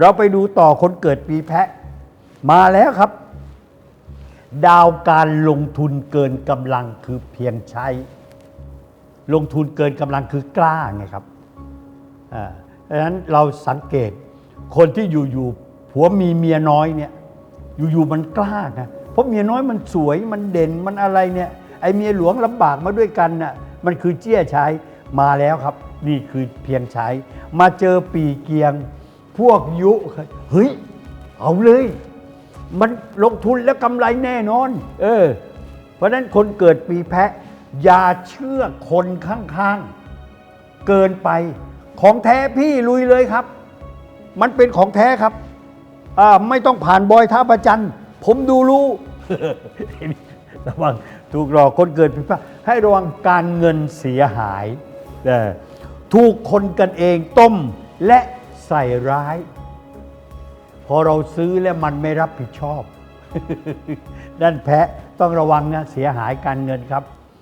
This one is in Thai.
เราไปดูต่อคนเกิดปีแพะ มาแล้วครับ ดาวการลงทุนเกินกำลังคือเพียงใช้ ลงทุนเกินกำลังคือกล้าไงครับอ่าดังนั้นเราสังเกตคนที่อยู่ๆผัวมีเมียน้อยเนี่ยอยู่ๆมันกล้านะเพราะเมียน้อยมันสวยมันเด่นมันอะไรเนี่ยไอเมียหลวงลำบากมาด้วยกันน่ะมันคือเจี้ยใช้มาแล้วครับ นี่คือเพียงใช้ มาเจอปีเกียง พวกยุเฮ้ย เอาเลย มันลงทุนแล้วกำไรแน่นอน เออ เพราะฉะนั้นคนเกิดปีแพะ อย่าเชื่อคนข้างๆ เกินไป ของแท้พี่ลุยเลยครับ มันเป็นของแท้ครับอ่าไม่ต้องผ่านบอยท่าประจันทร์ผมดูรู้ระวังถูกหลอกคนเกิดปีแพะให้ระวังการเงินเสียหายเออถูกคนกันเองต้มและ ใส่ร้าย พอเราซื้อแล้วมันไม่รับผิดชอบ ด้านแพะต้องระวังนะเสียหายการเงินครับ